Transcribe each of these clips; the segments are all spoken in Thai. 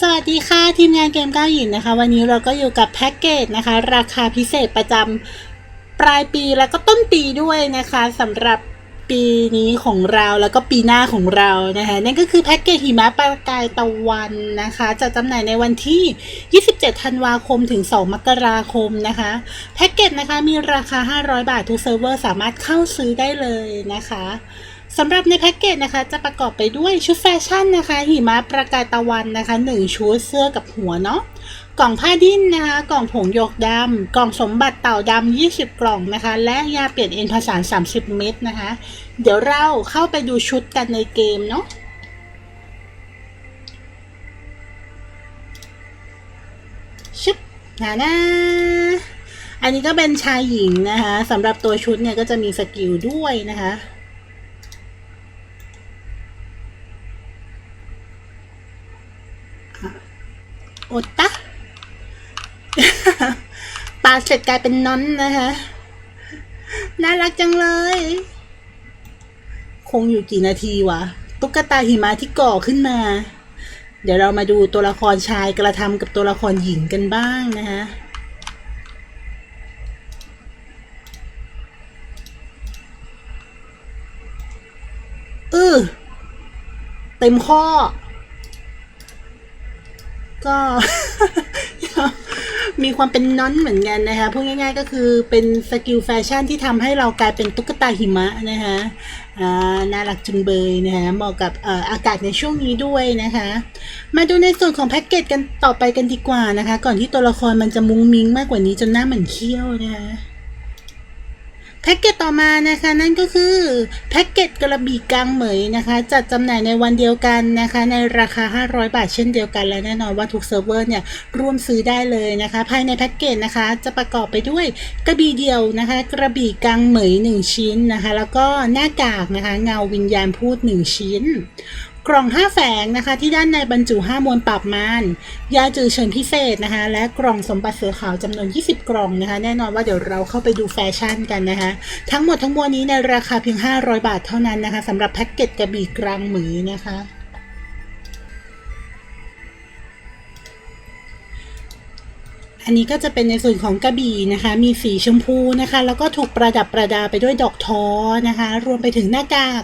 สวัสดีค่ะ ทีมงานเกมก้าวหญิงนะคะ วันนี้เราก็อยู่กับแพ็กเกจนะคะ ราคาพิเศษประจำปลายปีแล้วก็ต้นปีด้วยนะคะสำหรับปีนี้ของเราแล้วก็ปีหน้าของเรานะคะนั่นก็คือแพ็กเกจหิมะประกายตะวันนะคะจะจำหน่ายในวันที่ 27 ธันวาคมถึง 2 มกราคมนะคะแพ็กเกจนะคะมีราคา 500 บาททุกเซิร์ฟเวอร์สามารถเข้าซื้อได้เลยนะคะ สำหรับในแพ็กเกจนะคะจะประกอบไปด้วยชุดแฟชั่นนะคะ หิมะประกายตะวันนะคะ 1 ชุดเสื้อกับหัวเนาะกล่องผ้าดิ้นนะคะ กล่องผงหยกดำกล่องสมบัติเต่าดำ20 กล่องนะคะ และยาเปลี่ยนเอ็นผสาน30 เม็ดนะคะ เดี๋ยวเราเข้าไปดูชุดกันในเกมเนาะชึบนานะอันนี้ก็เป็นชายหญิงนะคะสำหรับตัวชุดเนี่ยก็จะมีสกิลด้วยนะคะ โอตะปาเสร็จกลายเป็นนอนนะคะน่ารักจังเลย คงอยู่กี่นาทีวะ ตุ๊กตาหิมะที่ก่อขึ้นมา เดี๋ยวเรามาดูตัวละครชายกระทำกับตัวละครหญิงกันบ้างนะคะเออเต็มข้อ ก็มีความเป็นน้อนเหมือนกันนะคะพูดง่ายๆก็คือเป็นสกิลแฟชั่นที่ทำให้เรากลายเป็นตุ๊กตาหิมะนะคะน่ารักจุงเบยนะคะเหมาะกับอออากาศในช่วงนี้ด้วยนะคะ มาดูในส่วนของแพ็กเกจกันต่อไปกันดีกว่านะคะ ก่อนที่ตัวละครมันจะมุ้งมิ้งมากกว่านี้จนหน้าเหมือนเขี้ยวนะคะ แพ็กเกจต่อมานะคะนั่นก็คือแพ็กเกจกระบี่กลางเหมยนะคะ จัดจำหน่ายในวันเดียวกันนะคะ ในราคา 500 บาทเช่นเดียวกันและแน่นอนว่าทุกเซิร์ฟเวอร์เนี่ยร่วมซื้อได้เลยนะคะ ภายในแพ็กเกจนะคะจะประกอบไปด้วยกระบี่เดียวนะคะ กระบี่กลางเหมย 1 ชิ้นนะคะ แล้วก็หน้ากากนะคะ เงาวิญญาณพูด 1 ชิ้น กล่อง 5 แฝงนะคะที่ด้านในบรรจุ 5 มวลปรับมานยาจือเฉินพิเศษนะคะและกล่องสมบัติเสือขาวจำนวน 20 กล่องนะคะแน่นอนว่าเดี๋ยวเราเข้าไปดูแฟชั่นกันนะคะทั้งหมดทั้งมวลนี้ในราคาเพียง 500 บาทเท่านั้นนะคะสำหรับแพ็กเกจกระบี่กลางหมือนะคะอันนี้ก็จะเป็นในส่วนของกระบี่นะคะ มีสีชมพูนะคะ แล้วก็ถูกประดับประดาไปด้วยดอกท้อนะคะ รวมไปถึงหน้ากาก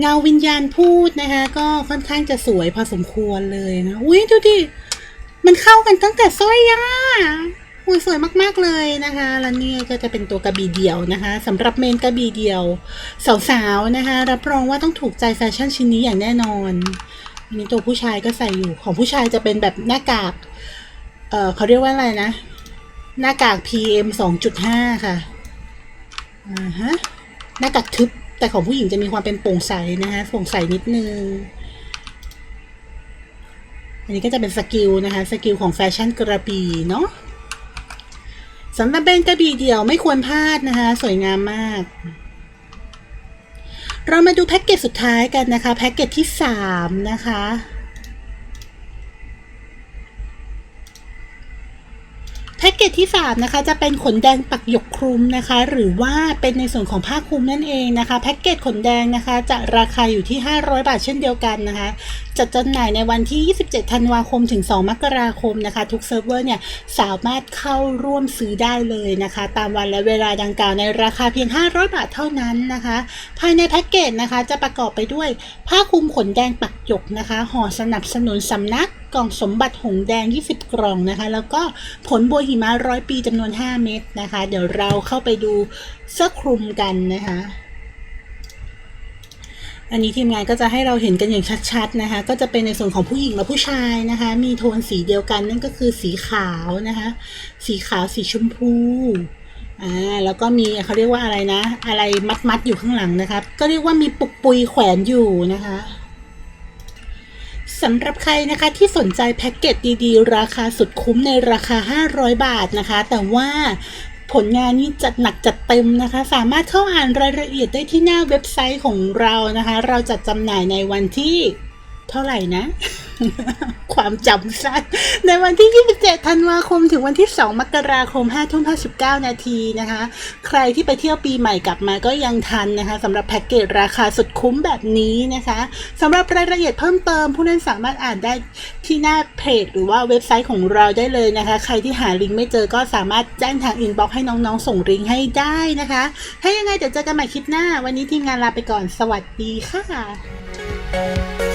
เงาวิญญาณพูดนะคะ ก็ค่อนข้างจะสวยพอสมควรเลยนะ อุ้ยดูดิ มันเข้ากันตั้งแต่สร้อยอะอุ้ยสวยมากๆเลยนะคะ แล้วนี่ก็จะเป็นตัวกระบี่เดี่ยวนะคะสำหรับเมนกระบี่เดี่ยวสาวๆนะคะ รับรองว่าต้องถูกใจแฟชั่นชิ้นนี้อย่างแน่นอนอันนี้ตัวผู้ชายก็ใส่อยู่ของผู้ชายจะเป็นแบบหน้ากาก เออเขาเรียกว่าอะไรนะ หน้ากาก PM 2.5 ค่ะอ่าฮะหน้ากากทึบ แต่ของผู้หญิงจะมีความเป็นโปร่งใสนะคะโปร่งใสนิดนึง อันนี้ก็จะเป็นสกิลนะคะสกิลของแฟชั่นกระบี่เนาะสำหรับเป็นกระบี่เดี่ยวไม่ควรพลาดนะคะ สวยงามมาก เรามาดูแพ็กเกจสุดท้ายกันนะคะ แพ็กเกจที่ 3 นะคะ แพ็กเกจที่ 3 นะคะ จะเป็นขนแดงปักหยกคลุมนะคะ หรือว่าเป็นในส่วนของผ้าคลุมนั่นเองนะคะ แพ็กเกจขนแดงนะคะ จะราคาอยู่ที่ 500 บาทเช่นเดียวกันนะคะ จัดจำหน่ายในวันที่ 27 ธันวาคมถึง 2 มกราคมนะคะ ทุกเซิร์ฟเวอร์เนี่ยสามารถเข้าร่วมซื้อได้เลยนะคะ ตามวันและเวลาดังกล่าวในราคาเพียง 500 บาทเท่านั้นนะคะ ภายในแพ็กเกจนะคะจะประกอบไปด้วยผ้าคลุมขนแดงปักหยกนะคะห่อสนับสนุนสำนักกล่องสมบัติหงแดง 20 กล่องนะคะ แล้วก็ผลบัวหิมะร้อยปีจำนวน 5 เม็ดนะคะ เดี๋ยวเราเข้าไปดูเสื้อคลุมกันนะคะ อันนี้ทีมงานก็จะให้เราเห็นกันอย่างชัดๆนะคะ ก็จะเป็นในส่วนของผู้หญิงและผู้ชายนะคะ มีโทนสีเดียวกันนั่นก็คือสีขาวนะคะ สีขาวสีชมพูอ่าแล้วก็มีเขาเรียกว่าอะไรนะ อะไรมัดๆอยู่ข้างหลังนะคะก็เรียกว่ามีปุกปุยแขวนอยู่นะคะสำหรับใครนะคะที่สนใจแพ็กเกจดีๆ ราคาสุดคุ้มในราคา 500 บาทนะคะ แต่ว่า ผลงานนี้จัดหนักจัดเต็มนะคะ สามารถเข้าอ่านรายละเอียดได้ที่หน้าเว็บไซต์ของเรานะคะ เราจัดจำหน่ายในวันที่เท่าไหร่นะ ความจำสั้นในวันที่ 27 ธันวาคม ถึงวันที่ 2 มกราคม 5 ทุ่ม 59 นาทีนะคะ ใครที่ไปเที่ยวปีใหม่กลับมาก็ยังทันนะคะสำหรับแพ็กเกจราคาสุดคุ้มแบบนี้นะคะสำหรับรายละเอียดเพิ่มเติม ผู้เล่นสามารถอ่านได้ที่หน้าเพจหรือว่าเว็บไซต์ของเราได้เลยนะคะ ใครที่หาลิงก์ไม่เจอก็สามารถแจ้งทางอินบ็อกซ์ให้น้องๆ ส่งลิงก์ให้ได้นะคะ ถ้ายังไงเดี๋ยวเจอกันใหม่คลิปหน้า วันนี้ทีมงานลาไปก่อน สวัสดีค่ะ